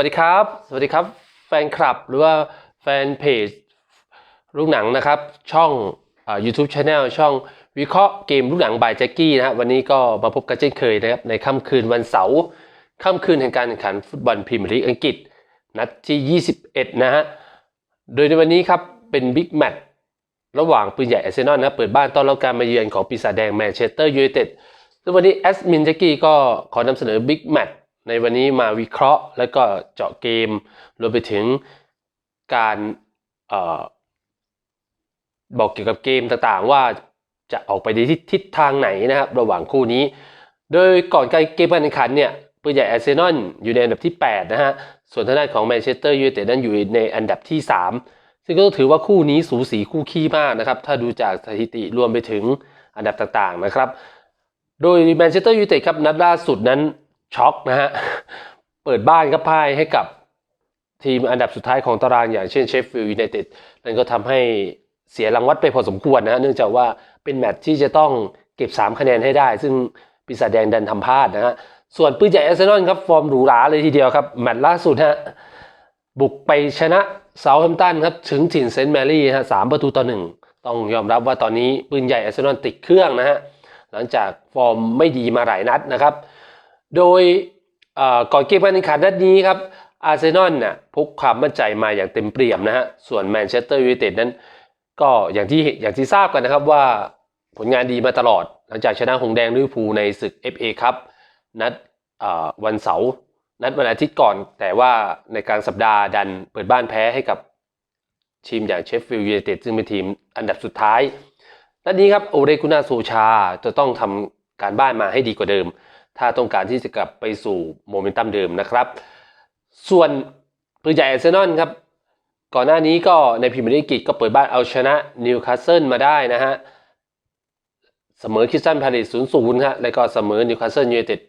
วัสดีครับ สวัสดีครับ แฟนคลับหรือว่าแฟนเพจลูกหนังนะครับ ช่องอ่า YouTube Channel ช่องวิเคราะห์เกมลูกหนังบายแจ็กกี้นะครับวันนี้ก็มาพบกันเช่นเคยนะครับ ในค่ำคืนวันเสาร์ค่ำคืนแห่งการแข่งขันฟุตบอลพรีเมียร์ลีกอังกฤษ นัดที่ 21 นะฮะ โดยในวันนี้ครับ เป็นบิ๊กแมตช์ระหว่างปืนใหญ่อาร์เซนอลนะเปิดบ้านต้อนรับการมาเยือนของปีศาจแดงแมนเชสเตอร์ยูไนเต็ดซึ่งวันนี้แอสมินแจ็กกี้ก็ขอนำเสนอบิ๊กแมตช์ ในวันนี้มาวิเคราะห์ แล้วก็เจาะเกมรวมไปถึงการออบอกเกี่ยวกับเกมต่างๆ ว่าจะออกไปในทิศทางไหนนะครับ ระหว่างคู่นี้ โดยก่อนการเกมการแข่งขันเนี่ยปืนใหญ่อาร์เซนอลอยู่ในอันดับที่ 8 นะฮะ ส่วนทางด้านของแมนเชสเตอร์ยูไนเต็ดนั้นอยู่ในอันดับที่ 3 ซึ่งก็ถือว่าคู่นี้สูสีคู่ขี้มากนะครับ ถ้าดูจากสถิติรวมไปถึงอันดับต่างๆนะครับ โดยแมนเชสเตอร์ยูไนเต็ดครับนัดล่าสุดนั้น ช็อกนะฮะ เปิดบ้านก็พ่ายให้กับทีมอันดับสุดท้ายของตารางอย่างเช่นเชฟฟิลด์ยูไนเต็ดนั่นก็ทำให้เสียรางวัลไปพอสมควรนะฮะเนื่องจากว่าเป็นแมตช์ที่จะต้องเก็บ 3 คะแนนให้ได้ ซึ่งปีศาจแดงดันทำพลาดนะฮะส่วนปืนใหญ่อาร์เซนอลครับ ฟอร์มหรูหราเลยทีเดียวครับ แมตช์ล่าสุดฮะบุกไปชนะเซาท์แฮมป์ตันครับ ถึงถิ่นเซนต์แมรี่ฮะสามประตูต่อหนึ่งต้องยอมรับว่าตอนนี้ปืนใหญ่อาร์เซนอลติดเครื่องนะฮะหลังจากฟอร์มไม่ดีมาหลายนัดนะครับ โดยก่อนเกมการแข่งขันนัดนี้ครับอาร์เซนอลน่ะพกความมั่นใจมาอย่างเต็มเปี่ยมนะฮะส่วนแมนเชสเตอร์ยูไนเต็ดนั้น ก็อย่างที่อย่างที่ทราบกันนะครับว่าผลงานดีมาตลอด หลังจากชนะหงแดงลิเวอร์พูลในศึก FA ครับนัดวันเสาร์นัดวันอาทิตย์ก่อน แต่ว่าในกลางสัปดาห์ดันเปิดบ้านแพ้ให้กับทีมอย่างเชฟฟิลด์ยูไนเต็ดซึ่งเป็นทีมอันดับสุดท้ายนัดนี้ครับโอเรกุนาโซชาจะต้องทำการบ้านมาให้ดีกว่าเดิม ถ้าต้องการที่จะกลับไปสู่โมเมนตัมเดิมนะครับ ส่วนปืนใหญ่อาร์เซนอลครับ ก่อนหน้านี้ก็ในพรีเมียร์ลีกก็เปิดบ้านเอาชนะนิวคาสเซิลมาได้นะฮะ เสมอคริสตันพาเลส0-0ฮะ แล้วก็เสมอนิวคาสเซิลยูไนเต็ด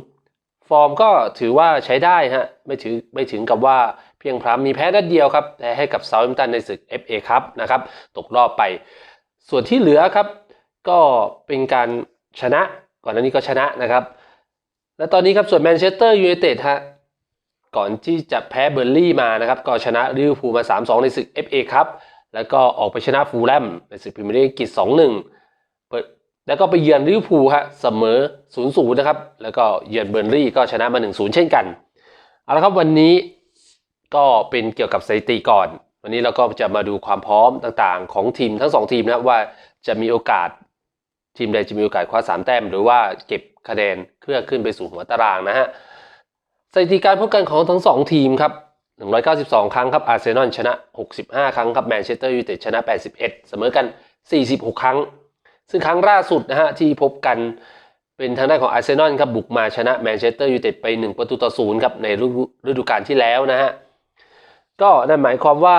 0-0ฟอร์มก็ถือว่าใช้ได้ฮะ ไม่ถือไม่ถึงกับว่าเพียงพร้ำมีแพ้นัดเดียวครับแต่ให้กับเซาท์แฮมป์ตันในศึก FA ครับนะครับ ตกรอบไป ส่วนที่เหลือครับ ก็เป็นการชนะ ก่อนหน้านี้ก็ชนะนะครับ และตอนนี้ครับส่วนแมนเชสเตอร์ยูไนเต็ดฮะก่อนที่จะแพ้เบอร์ลี่มานะครับก็ชนะลิเวอร์พูลมา 3-2 ในศึก FA ครับแล้วก็ออกไปชนะฟูลแลมในศึกพรีเมียร์ลีกอังกฤษ2-1 แล้วก็ไปเยือนลิเวอร์พูลฮะเสมอ 0-0 นะครับ แล้วก็เยือนเบอร์ลี่ก็ชนะมา 1-0 เช่นกันเอาละครับวันนี้ก็เป็นเกี่ยวกับสถิติก่อน วันนี้เราก็จะมาดูความพร้อมต่างๆ ของทีมทั้งสองทีมนะว่าจะมีโอกาสทีมใดจะมีโอกาสคว้าสามแต้ม หรือว่าเก็บ คะแนนเพื่อขึ้นไปสู่หัวตารางนะฮะสถิติการพบกันของทั้งสองทีมครับ 192 ครั้งครับอาร์เซนอลชนะ 65 ครั้งครับแมนเชสเตอร์ยูไนเต็ดชนะ 81 เสมอกัน 46 ครั้ง ซึ่งครั้งล่าสุดนะฮะที่พบกันเป็นทางด้านของอาร์เซนอลครับบุกมาชนะแมนเชสเตอร์ยูไนเต็ดไป 1 ประตูต่อศูนย์ครับในฤดูกาลที่แล้วนะฮะก็นั่นหมายความว่า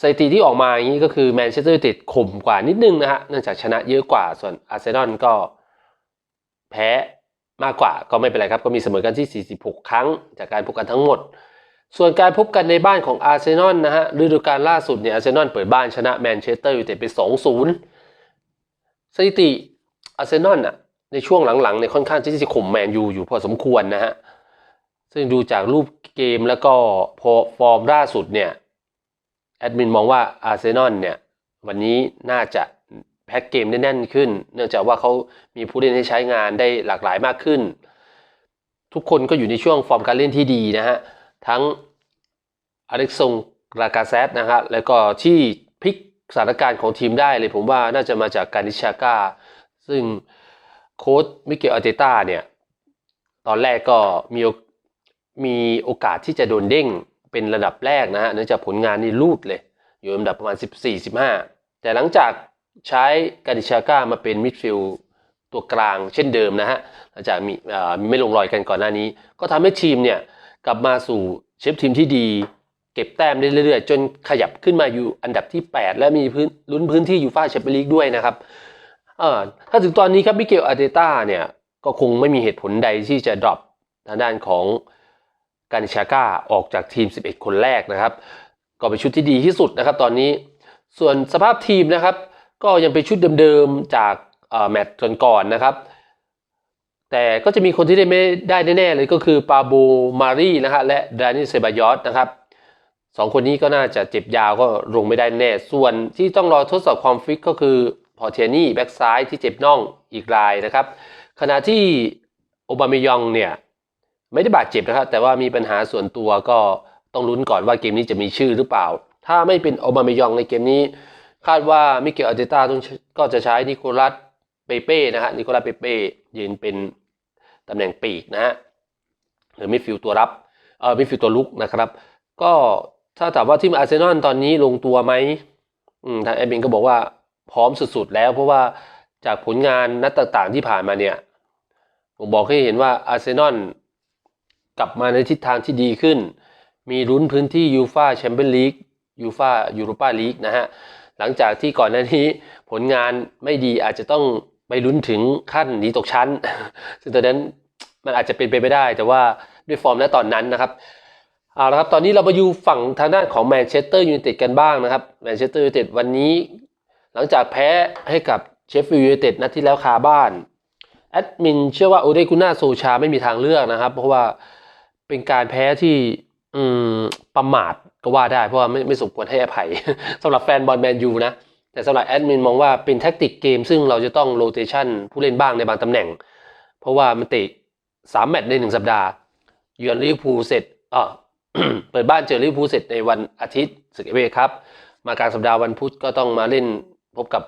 สถิติที่ออกมาอย่างนี้ก็คือแมนเชสเตอร์ยูไนเต็ดข่มกว่านิดนึงนะฮะเนื่องจากชนะเยอะกว่าส่วนอาร์เซนอลก็ แพ้มากกว่าก็ไม่เป็นไรครับ ก็มีเสมอกันที่ 46 ครั้งจากการพบกันทั้งหมด ส่วนการพบกันในบ้านของอาร์เซนอลนะฮะฤดูกาลล่าสุดเนี่ยอาร์เซนอลเปิดบ้านชนะแมนเชสเตอร์ยูไนเต็ดไป 2-0 สถิติอาร์เซนอลน่ะในช่วงหลังๆเนี่ยค่อนข้างที่จะข่มแมนยูอยู่พอสมควรนะฮะซึ่งดูจากรูปเกมแล้วก็พอฟอร์มล่าสุดเนี่ยแอดมินมองว่าอาร์เซนอลเนี่ยวันนี้น่าจะ แพ็กเกมได้แน่นขึ้น เนื่องจากว่าเขามีผู้เล่นให้ใช้งานได้หลากหลายมากขึ้น ทุกคนก็อยู่ในช่วงฟอร์มการเล่นที่ดีนะฮะ ทั้งอเล็กซงรากาเซตนะฮะแล้วก็ที่พลิกสถานการณ์ของทีมได้เลยผมว่าน่าจะมาจากการนิชาก้า ซึ่งโค้ชมิเกลอาเตต้าเนี่ย ตอนแรกก็มีมีโอกาสที่จะโดนเด้งเป็นระดับแรกนะฮะเนื่องจากผลงานนี่ลูดเลย อยู่อันดับประมาณ 14-15 แต่หลังจาก ใช้กาดิชาก้ามาเป็นมิดฟิลด์ตัวกลางเช่นเดิมนะฮะหลังจากมีไม่ลงรอยกันก่อนหน้านี้ ก็ทำให้ทีมเนี่ยกลับมาสู่เชฟทีมที่ดี เก็บแต้มได้เรื่อยๆ จนขยับขึ้นมาอยู่อันดับที่ 8 และมีพื้นลุ้นพื้นที่ยูฟ่าแชมเปี้ยนลีกด้วยนะครับถ้าถึงตอนนี้ครับมิเกลอาร์เตต้าเนี่ยก็คงไม่มีเหตุผลใดที่จะดรอปทางด้านของการิชาก้าออกจากทีม 11 คนแรกนะครับ ก็เป็นชุดที่ดีที่สุดนะครับตอนนี้ส่วนสภาพทีมนะครับ ก็ยังเป็นชุดเดิมๆจากแมตช์ก่อนๆนะครับ แต่ก็จะมีคนที่ได้ไม่ได้แน่ๆเลยก็คือปาโบมารีนะฮะและดานิเซบายอสนะครับสองคนนี้ก็น่าจะเจ็บยาวก็ลงไม่ได้แน่ ส่วนที่ต้องรอทดสอบความฟิตก็คือพอเทียนี่แบ็กซ้ายที่เจ็บน่องอีกรายนะครับ ขณะที่โอบามยองเนี่ยไม่ได้บาดเจ็บนะครับ แต่ว่ามีปัญหาส่วนตัวก็ต้องลุ้นก่อนว่าเกมนี้จะมีชื่อหรือเปล่า ถ้าไม่เป็นโอบามยองในเกมนี้ คาดว่ามิเกลอาร์เตต้าต้องก็จะใช้นิโคลัสเปเป้นะฮะนิโคลัสเปเป้ยืนเป็นตำแหน่งปีกนะฮะหรือมิดฟิลตัวรับเออมิดฟิลตัวลุกนะครับ ก็ถ้าถามว่าทีมอาร์เซนอลตอนนี้ลงตัวไหมอืมทางแอดมินก็บอกว่าพร้อมสุดๆแล้วเพราะว่าจากผลงานนัดต่างๆที่ผ่านมาเนี่ยผมบอกให้เห็นว่าอาร์เซนอลกลับมาในทิศทางที่ดีขึ้น มีลุ้นพื้นที่ยูฟาแชมเปี้ยนลีกยูฟายูโรปาลีกนะฮะ หลังจากที่ก่อนหน้านี้ผลงานไม่ดีอาจจะต้องไปลุ้นถึงขั้นหนีตกชั้น ซึ่งตอนนั้นมันอาจจะเป็นไปไม่ได้ แต่ว่าด้วยฟอร์มณตอนนั้นนะครับเอาละครับ ตอนนี้เรามาอยู่ฝั่งทางด้านของแมนเชสเตอร์ยูไนเต็ดกันบ้างนะครับ แมนเชสเตอร์ยูไนเต็ดวันนี้ หลังจากแพ้ให้กับเชฟฟิลด์ยูไนเต็ดนัดที่แล้วคาบ้าน แอดมินเชื่อว่าโอเดกุน่าโซชาไม่มีทางเลือกนะครับ เพราะว่าเป็นการแพ้ที่ประมาท ก็ว่าได้เพราะว่าไม่ไม่สมควรให้อภัยสำหรับแฟนบอลแมนยูนะ แต่สำหรับแอดมินมองว่าเป็นแท็กติกเกม ซึ่งเราจะต้องโรเตชันผู้เล่นบ้างในบางตำแหน่ง เพราะว่ามันเตะสามแมตช์ในหนึ่งสัปดาห์เยือนลิเวอร์พูลเสร็จอ่าเปิดบ้านเจอลิเวอร์พูลเสร็จในวันอาทิตย์ศึกเอเวครับ มากลางสัปดาห์วันพุธก็ต้องมาเล่นพบกับ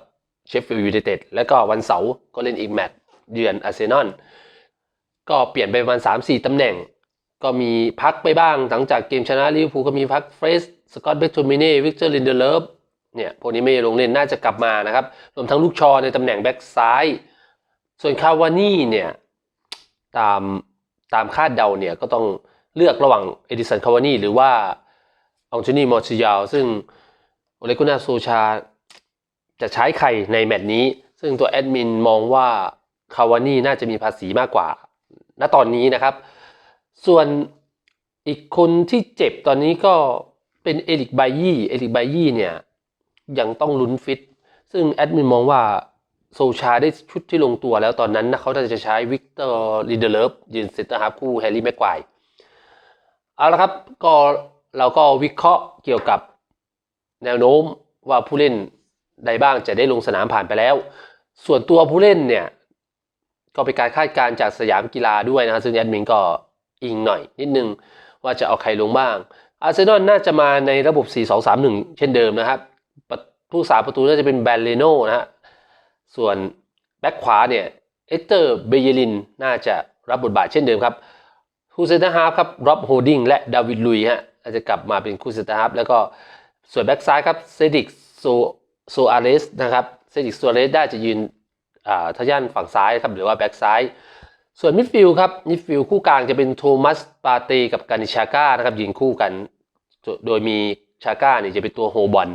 เชฟฟิลด์ยูไนเต็ดแล้วก็วันเสาร์ก็เล่นอีกแมตช์เยือนอาร์เซนอลก็เปลี่ยนไปประมาณ3-4ตำแหน่ง ก็มีพักไปบ้าง หลังจากเกมชนะลิเวอร์พูลก็มีพักเฟรสสกอตเบคโทมิเน่วิกเตอร์ลินเดเลฟเนี่ยพวกนี้ไม่ลงเล่นน่าจะกลับมานะครับ รวมทั้งลูกชอในตำแหน่งแบ็กซ้าย ส่วนคาวานี่เนี่ยตามตามคาดเดาเนี่ยก็ต้องเลือกระหว่างเอดิสันคาวานี่หรือว่าองโทนีมอร์ซิยาลซึ่งโอเลกุนาโซชาจะใช้ใครในแมตช์นี้ ซึ่งตัวแอดมินมองว่าคาวานี่น่าจะมีภาษีมากกว่า ณตอนนี้นะครับ ส่วนอีกคนที่เจ็บตอนนี้ก็เป็นเอริกไบยี่เอริกไบยี่เนี่ยยังต้องลุ้นฟิต ซึ่งแอดมินมองว่าโซชาได้ชุดที่ลงตัวแล้วตอนนั้นนะเขาน่าจะใช้วิกเตอร์ลิเดเลฟยืนเซนเตอร์ฮาร์ฟคู่แฮร์รี่แม็กไกว์เอาละครับก็เราก็วิเคราะห์เกี่ยวกับแนวโน้มว่าผู้เล่นใดบ้างจะได้ลงสนามผ่านไปแล้ว ส่วนตัวผู้เล่นเนี่ย ก็เป็นการคาดการณ์จากสยามกีฬาด้วยนะซึ่งแอดมินก็ อิงหน่อยนิดนึงว่าจะเอาใครลงบ้าง อาร์เซนอลน่าจะมาในระบบ 4-2-3-1 เช่นเดิมนะครับผู้สาประตูน่าจะเป็นแบรนเลโน่นะฮะส่วนแบ็คขวาเนี่ยเอสเตอร์เบเยลินน่าจะรับบทบาทเช่นเดิมครับคู่เซนเตอร์ฮาร์ฟครับร็อบโฮดิงและดาวิดลุยฮะอาจจะกลับมาเป็นคู่เซนเตอร์ฮาร์ฟแล้วก็ส่วนแบ็คซ้ายครับเซดิกโซโซอาเรสนะครับเซดิกโซอาเรสได้จะยืนอ่าทาย่านฝั่งซ้ายครับหรือว่าแบ็คซ้าย ส่วนมิดฟิลครับมิดฟิลคู่กลางจะเป็นโทมัสปาเตกับกานิชาก้านะครับยืนคู่กัน โดยมีชาก้าเนี่ยจะเป็นตัวโฮบอล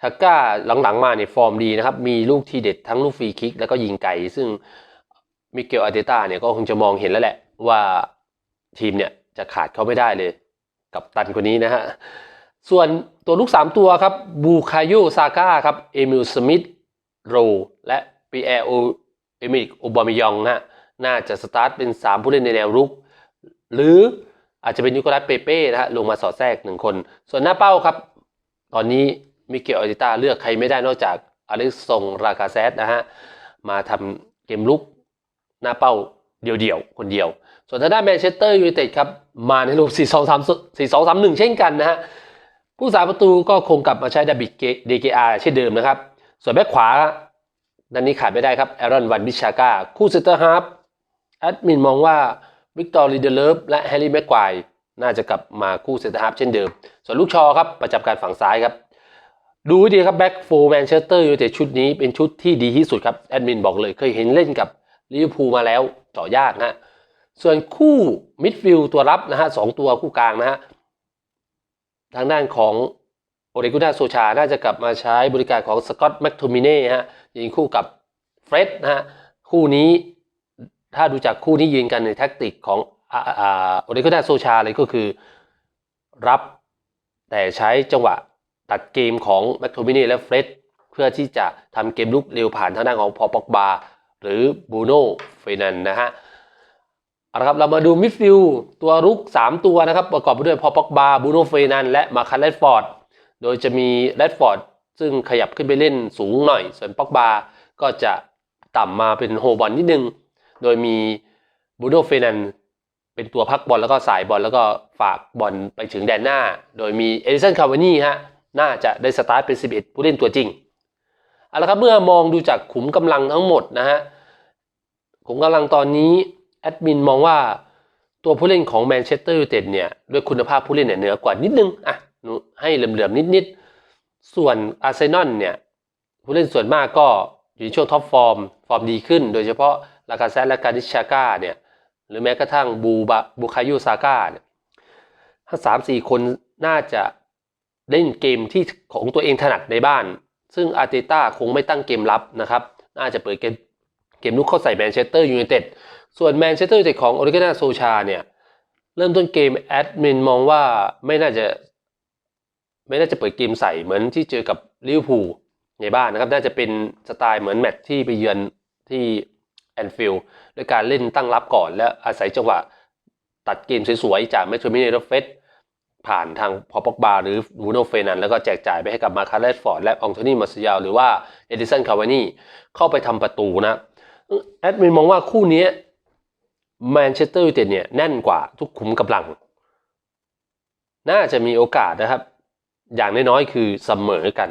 ชาก้าหลังๆมาเนี่ยฟอร์มดีนะครับ มีลูกทีเด็ดทั้งลูกฟรีคิก แล้วก็ยิงไกลซึ่งมิเกลอาร์เตต้าเนี่ยก็คงจะมองเห็นแล้วแหละว่าทีมเนี่ยจะขาดเขาไม่ได้เลย กับตันคนนี้นะฮะส่วนตัวลูก 3 ตัวครับบูคาโยซาก้าครับเอมิลสมิธโรและปีแอร์โอเอมิลิกโอบามายองนะฮะ น่าจะสตาร์ทเป็น 3 ผู้เล่นในแนวรุก หรืออาจจะเป็นนิโคลัสเปเป้นะฮะลงมาสอดแทรกหนึ่งคน ส่วนหน้าเป้าครับ ตอนนี้มิเกลอาร์เตต้าเลือกใครไม่ได้นอกจากอเล็กซงรากาเซตนะฮะมาทำเกมลุกหน้าเป้าเดี่ยวๆ คนเดียว ส่วนทางด้านแมนเชสเตอร์ยูไนเต็ดครับ มาในรูป 4 2 3 4 2 3 1 เช่นกันนะฮะ ผู้สาประตูก็คงกลับมาใช้ดาบิดเดเกอาเช่นเดิมนะครับ ส่วนแบ็คขวาด้านนี้ขาดไม่ได้ครับแอรอนวันบิชาก้าคู่เซนเตอร์ฮาร์ฟ แอดมินมองว่าวิกตอร์ลีเดเลฟและแฮร์รี่แม็กควายน่าจะกลับมาคู่เซนเตอร์ฮาร์ฟเช่นเดิม ส่วนลูกชอครับประจำการฝั่งซ้ายครับ ดูดีครับแบ็กโฟแมนเชสเตอร์ยูไนเต็ดชุดนี้เป็นชุดที่ดีที่สุดครับแอดมินบอกเลยเคยเห็นเล่นกับลิเวอร์พูลมาแล้วเจาะยากนะฮะส่วนคู่มิดฟิลด์ตัวรับนะฮะสองตัวคู่กลางนะฮะทางด้านของโอเดกุน่าโซชา น่าจะกลับมาใช้บริการของสกอตต์แมคโทมิเน่ฮะยิงคู่กับเฟร็ดนะฮะคู่นี้ ถ้าดูจากคู่นี้ยืนกันในแท็กติกของออ่าโอเดกุน่าโซชาเลยก็คือ รับแต่ใช้จังหวะตัดเกมของแมคโทมินีและเฟร็ดเพื่อที่จะทำเกมลุกเร็วผ่านทางด้านของพอปอกบาหรือบูโน่เฟนันนะฮะเอาละครับเรามาดูมิดฟิลด์ตัวรุก 3 ตัวนะครับ ประกอบไปด้วยพอปอกบาบูโน่เฟนันและมาคันเลดฟอร์ดโดยจะมีแรดฟอร์ดซึ่งขยับขึ้นไปเล่นสูงหน่อย ส่วนปอกบาก็จะต่ำมาเป็นโฮบอลนิดนึง โดยมีบูโนเฟนันเป็นตัวพักบอลแล้วก็สายบอลแล้วก็ฝากบอลไปถึงแดนหน้า โดยมีเอลิสันคาวานี่ฮะน่าจะได้สตาร์ทเป็น 11 ผู้เล่นตัวจริงเอาละครับเมื่อมองดูจากขุมกำลังทั้งหมดนะฮะขุมกำลังตอนนี้แอดมินมองว่าตัวผู้เล่นของแมนเชสเตอร์ยูไนเต็ดเนี่ยด้วยคุณภาพผู้เล่นเนี่ยเหนือกว่านิดนึงอะให้เหลื่อมๆนิดๆส่วนอาร์เซนอลเนี่ยผู้เล่นส่วนมากก็อยู่ในช่วงท็อปฟอร์มฟอร์มดีขึ้น โดยเฉพาะ ลากาเซตและการดิชาก้าเนี่ยหรือแม้กระทั่งบูบาบูคายุซาก้าเนี่ยถ้าสามสี่คนน่าจะเล่นเกมที่ของตัวเองถนัดในบ้าน ซึ่งอาร์เตต้าคงไม่ตั้งเกมรับนะครับ น่าจะเปิดเกมเกมลุกเข้าใส่แมนเชสเตอร์ยูไนเต็ดส่วนแมนเชสเตอร์ยูไนเต็ดของโอริกานาโซชาเนี่ยเริ่มต้นเกมแอดมินมองว่าไม่น่าจะไม่น่าจะเปิดเกมใส่เหมือนที่เจอกับลิเวอร์พูลในบ้านนะครับ น่าจะเป็นสไตล์เหมือนแมตช์ที่ไปเยือนที่ แอนฟิลด์ด้วยการเล่นตั้งรับก่อน และอาศัยจังหวะตัดเกมสวยๆจากแมทช์มิเนโรเฟสผ่านทางพอปอกบาหรือบูโนเฟนันแล้วก็แจกจ่ายไปให้กับมาคาร์เลสฟอร์ดและองโทนีมาซิยาหรือว่าเอดิสันคาวานี่เข้าไปทำประตูนะแอดมินมองว่าคู่นี้แมนเชสเตอร์ยูไนเต็ดเนี่ยแน่นกว่าทุกขุมกำลัง น่าจะมีโอกาสนะครับ อย่างน้อยๆคือเสมอกัน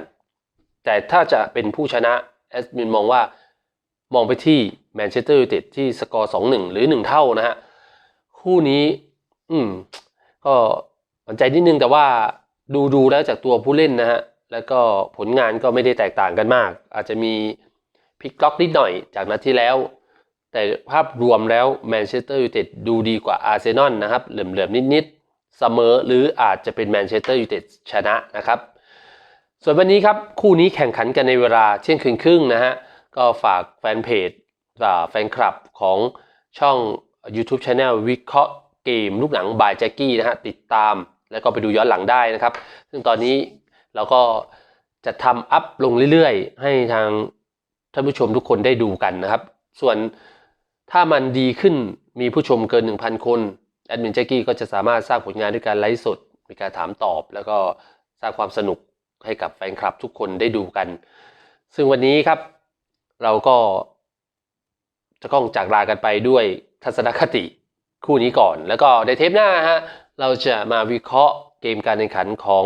แต่ถ้าจะเป็นผู้ชนะแอดมินมองว่า มองไปที่แมนเชสเตอร์ยูไนเต็ดที่สกอร์สองหนึ่งหรือหนึ่งเท่านะฮะคู่นี้ อืม ก็สนใจนิดนึงแต่ว่าดูดูแล้วจากตัวผู้เล่นนะฮะแล้วก็ผลงานก็ไม่ได้แตกต่างกันมาก อาจจะมีพลิกล็อกนิดหน่อยจากนัดที่แล้ว แต่ภาพรวมแล้วแมนเชสเตอร์ยูไนเต็ดดูดีกว่าอาร์เซนอลนะครับเหลื่อมๆนิดๆเสมอหรืออาจจะเป็นแมนเชสเตอร์ยูไนเต็ดชนะนะครับ ส่วนวันนี้ครับคู่นี้แข่งขันกันในเวลาเที่ยงคืนครึ่งนะฮะ ก็ฝากแฟนเพจแฟนคลับของช่อง YouTube Channel วิเคราะห์เกมลูกหนังบายแจ็กกี้นะฮะ ติดตามแล้วก็ไปดูย้อนหลังได้นะครับ ซึ่งตอนนี้เราก็จะทำอัพลงเรื่อยๆ ให้ทางท่านผู้ชมทุกคนได้ดูกันนะครับ ส่วนถ้ามันดีขึ้นมีผู้ชมเกิน 1,000 คนแอดมินแจ็กกี้ก็จะสามารถสร้างผลงานด้วยการไลฟ์สด มีการถามตอบ แล้วก็สร้างความสนุกให้กับแฟนคลับทุกคนได้ดูกัน ซึ่งวันนี้ครับ เราก็จะต้องจากลากันไปด้วยทัศนคติคู่นี้ก่อน แล้วก็ในเทปหน้าฮะเราจะมาวิเคราะห์เกมการแข่งขันของ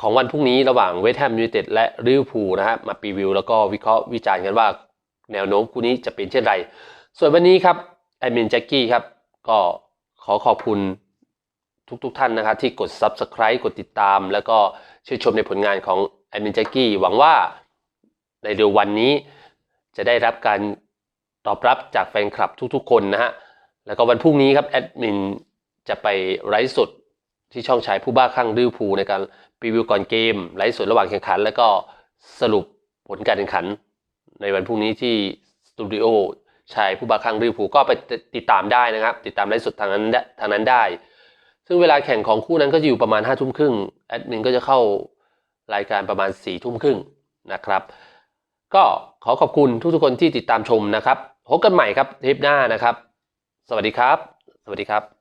ของวันพรุ่งนี้ระหว่างเวสต์แฮมยูไนเต็ดและลิเวอร์พูลนะฮะมารีวิวแล้วก็วิเคราะห์วิจารณ์กันว่าแนวโน้มคู่นี้จะเป็นเช่นไร ส่วนวันนี้ครับแอดมินแจ็กกี้ครับ ก็ขอขอบคุณทุกๆทท่านนะครับที่กด Subscribe กดติดตาม แล้วก็ชื่นชมในผลงานของแอดมินแจ็กกี้หวังว่า ในเร็ววันนี้จะได้รับการตอบรับจากแฟนคลับทุกๆ คนนะฮะ แล้วก็วันพรุ่งนี้ครับแอดมินจะไปไลฟ์สดที่ช่องชายผู้บ้าคลั่งลิเวอร์พูลในการรีวิวก่อนเกมไลฟ์สดระหว่างแข่งขัน แล้วก็สรุปผลการแข่งขัน ในวันพรุ่งนี้ที่สตูดิโอชายผู้บ้าคลั่งลิเวอร์พูลก็ไปติดตามได้นะครับ ติดตามไลฟ์สดทางนั้นทางนั้นได้ ซึ่งเวลาแข่งของคู่นั้นก็จะอยู่ประมาณห้าทุ่มครึ่งแอดมินก็จะเข้ารายการประมาณสี่ทุ่มครึ่งนะครับ ก็ขอขอบคุณทุกๆคนที่ติดตามชมนะครับพบกันใหม่ครับเทปหน้านะครับ สวัสดีครับ สวัสดีครับ